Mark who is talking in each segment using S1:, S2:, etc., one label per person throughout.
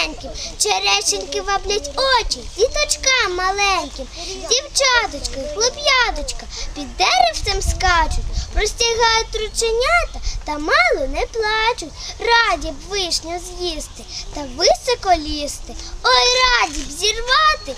S1: тоненьким, черешеньки ваблять очі, діточкам маленьким, дівчаточка, хлоп'яточка під деревцем скачуть, простягають рученята та мало не плачуть. Раді б вишню з'їсти та високо лізти. Ой, раді б зірвати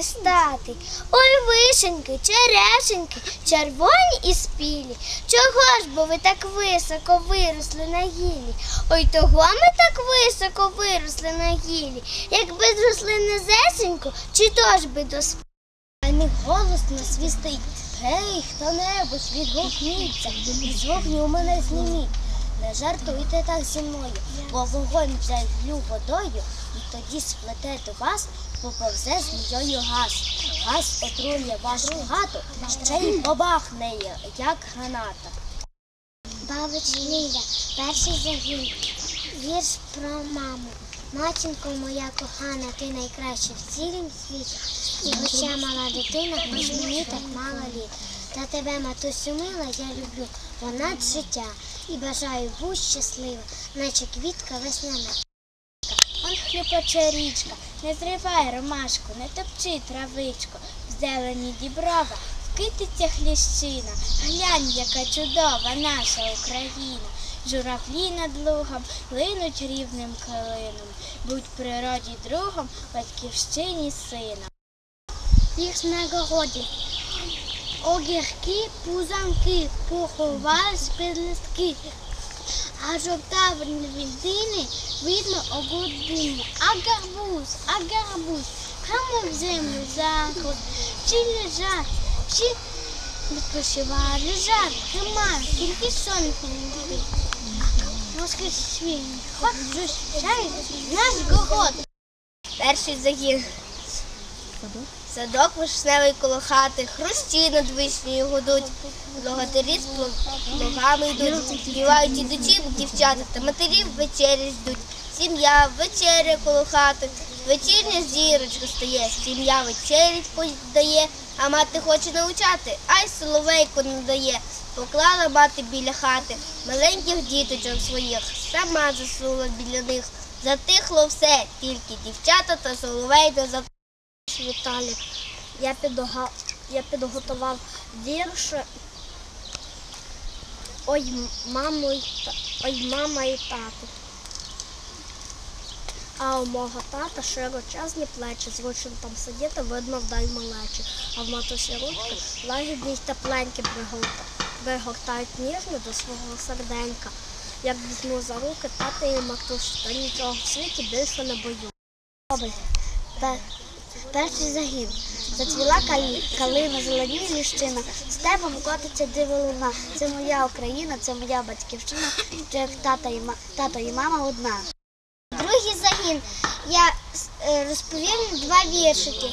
S1: дістати. Ой, вишеньки, черешеньки, червоні і спілі. Чого ж бо ви так високо виросли на гілі? Ой, того ми так високо виросли на гілі. Якби зросли низесенько, чи то ж би до а не голосно свістить. Гей, хто-небудь, відгукніться, і з вогню мене зніміть. Не жартуйте так зі мною, бо вогонь залью водою, і тоді сплетете вас, поповзе змією газ. Газ отрує вашу хату, ще й побахне, як граната. Бабич Ліля, перший загін, вірш про маму. Матінко моя кохана, ти найкраща в цілім світі. І хоча мала дитина, хоч мені так мало літ. Та тебе, матусю мила, я люблю понад життя. І бажаю будь щаслива, наче квітка весняна. Он хлюпоче річка, не зривай ромашку, не топчи травичку, в зелені діброва, вкититься хліщина. Глянь, яка чудова наша Україна. Журавлі над лугом линуть рівним калином. Будь природі другом, батьківщині сином. Їх на. Огірки, пузанки поховались під листки. А жовта вільдини видноогодини. А гарбуз, а гарбуз, прямо в землю заходить. Чи лежать, чи відпочиває, лежать, тримає, тільки сонце не спить. Воскресіння, ходжу чай, наш город. Перший загін. Садок вишневий коло хати, хрущі над вишнею гудуть, Благодарі з плугами йдуть, співають ідучі дівчата та матерів вечері ждуть. Сім'я вечеря коло хати, вечірня зірочка стає, сім'я вечерять подає, а мати хоче навчати, ай соловейку не дає. Поклала мати біля хати маленьких діточок своїх, сама засунула біля них. Затихло все, тільки дівчата та соловей до Віталік. Я, підога... я підготував вірш. Ой, мамо. Ой, мама і тато. А у мого тата широчезні плечі, зручно там сидіти, видно вдаль малечі. А в матусі ручки лагідні й тепленькі пригортають ніжно до свого серденька. Як візьму за руки тата і матусю, то нічого в світі більше не бою. Перший загін. Зацвіла калі- калина, зеленіє ліщина, степом котиться диволуна. Це моя Україна, це моя батьківщина, як тата і, тато і мама одна. Другий загін. Я е, розповім два віршики.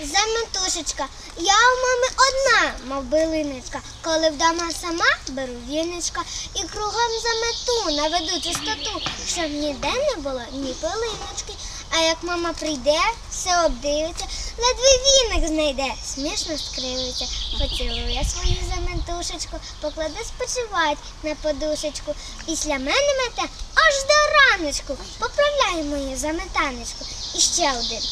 S1: Заметушечка, я у мами одна, мов билиничка. Коли вдома сама беру віничка і кругом замету, наведу чистоту, щоб ніде не було ні пилиночки. А як мама прийде, все обдивиться, ледве віник знайде, смішно скривиться, поцілує свою заметушечку, покладе спочивать на подушечку. Після мене мете аж до раночку. Поправляй мою заметаночку. І ще один.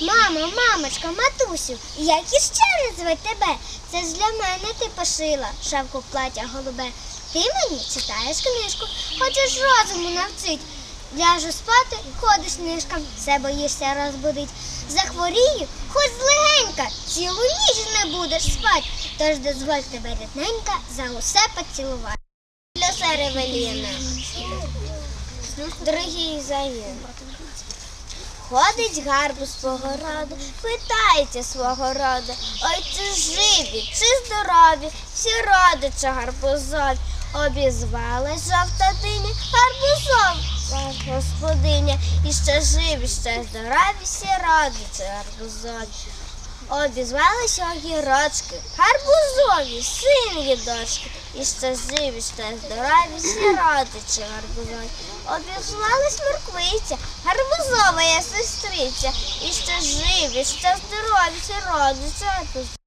S1: Мамо, мамочка, матусю, як іще назвати тебе? Це ж для мене ти пошила шавку плаття голубе. Ти мені читаєш книжку, хочеш розуму навчить. Ляжу спати, ходиш нишком, все боїшся розбудить. Захворію, хоч злегенька, цілу ніч не будеш спать. Тож дозволь тебе рідненька за усе поцілувати. Люся Ревеліна. Дорогий Заїн. Ходить гарбуз по городу, питається свого роду. Ой, чи живі, чи здорові, всі родичі гарбузові. Обізвалась жовта диня, гарбузов, господиня. І ще живі, ще здорові, всі родичі гарбузові. Обізвалися огірочки, гарбузові, сині дочки. І ще живі, ще здорові, всі родичі гарбузові. Обізвалась морквиця, гарбузова я сестриця. І ще живі, ще здорові, всі родичі гарбузові.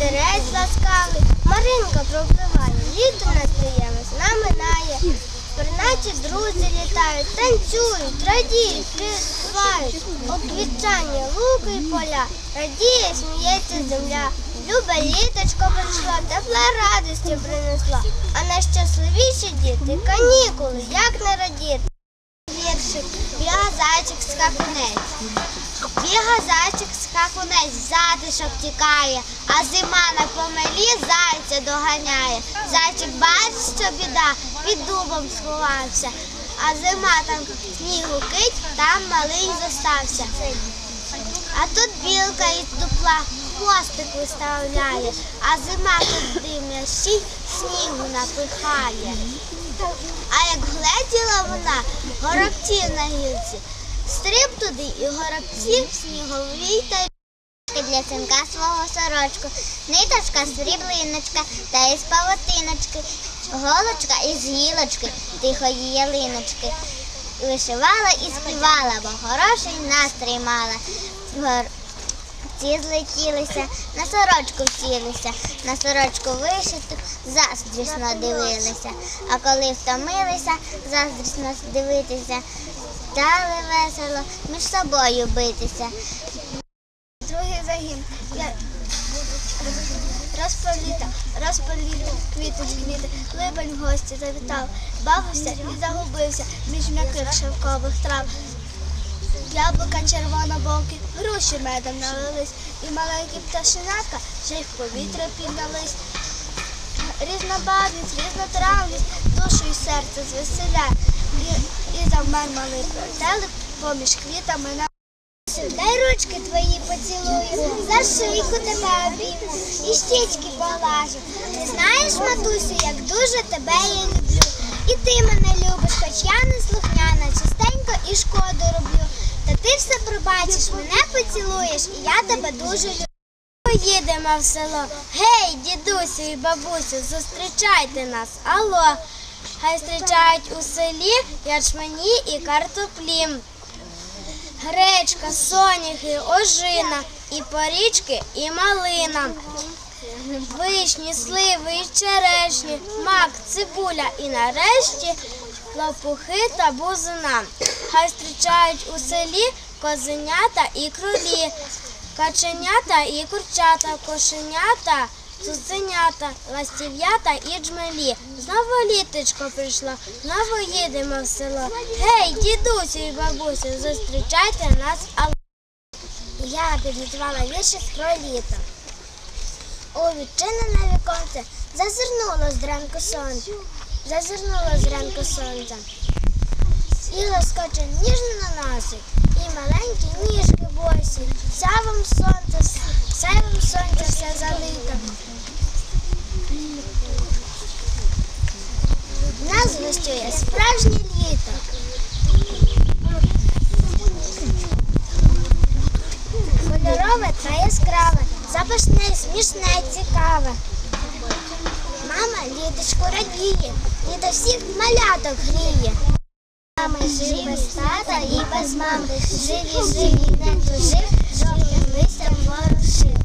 S1: І ласкавий, Маринка пропливає, літо настає, весна минає. Пернать
S2: друзі літають, танцюють, радіють, співають. Оквітчання луки й поля, радіє, сміється земля. Люба літочко прийшла, тепла радості принесла. А найщасливіші діти канікули, як не радіти. Зайчик скакунець. Біга зайчик скакунець, затишок тікає, а зима на помелі зайця доганяє. Зайчик бачить, що біда, під дубом сховався, а зима там снігу кить, там малий зостався. А тут білка із дупла хвостик виставляє, а зима тут димлящий снігу напихає. А як гледіла вона горобців на гілці, стриб туди і горобців сніговій та для синка свого сорочку, ниточка сріблиночка та із павутиночки, голочка із гілочки, тихої ялиночки. Вишивала і співала, бо хороший настрій мала. Ці злетілися, на сорочку втілися, на сорочку вишиту, заздрісно дивилися. А коли втомилися, заздрісно дивитися, стали весело між собою битися. Другий загін. Розпаліта, розпаліта, квіточки, квіти, либень в гості завітав, бавився і загубився між м'яких шовкових трав. Яблука червонобокі, груші медом налились, і маленькі пташенятка ще й в повітря піднялись. Різнобарвність, різнотравність, душу і серце звеселя. І, і завмер малий телек поміж квітами на Дай ручки твої поцілую, за шийку тебе обійму і щічки поглажу. Ти знаєш, матусю, як дуже тебе я люблю. І ти мене любиш, хоч я не слухняна, частенько і шкоду роблю. Та ти все пробачиш, мене поцілуєш, і я тебе дуже люблю. Поїдемо в село. Гей, дідусю і бабусю, зустрічайте нас. Алло. Хай зустрічають у селі ячмені і картоплі. Гречка, соняхи, ожина, і порічки, і малина. Вишні, сливи і черешні, мак, цибуля і нарешті лопухи та бузина. Хай зустрічають у селі козенята і кролі, каченята і курчата, кошенята, цуценята, ластів'ята і джмелі. Знову літочко прийшло, знову їдемо в село. Гей, дідусю і бабусю, зустрічайте нас. а Я підготувала віршик про літо. У відчинене віконце зазирнуло зранку сонце, зазирнуло зранку сонце. І лоскоче ніжно наносить, і маленькі ніжки босі, сявом сонце, сявом сонця все залито. Нас гостює справжнє літо. Кольорове та яскраве, запашне, смішне, цікаве. Літочку радіє, літо всіх маляток гріє. Мами живі без тата і без мами, живі, живі, не тужив, жовтим листям ворушив.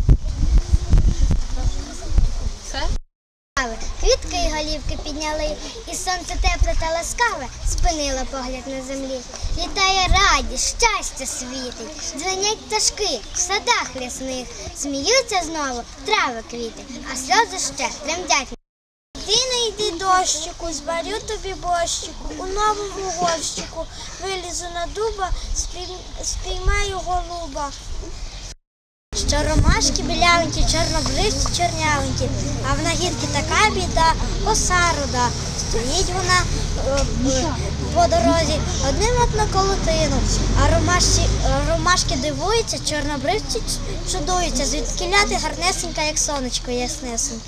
S2: Квітки й голівки підняли, і сонце тепле та ласкаве спинило погляд на землі. Літає радість, щастя світить, дзвенять пташки в садах лісних, сміються знову трави квіти, а сльози ще тремтять. Йди дощику, зварю тобі борщику, у новому горщику, вилізу на дуба, спіймаю голуба. Що ромашки білявенькі, чорнобривці чорнявенькі, а в нагідки така біда, коса руда. Стоїть вона е, по дорозі одним от на колотину, а ромашки, ромашки дивуються, чорнобривці чудуються, звідки ляти гарнесенька, як сонечко яснесеньке.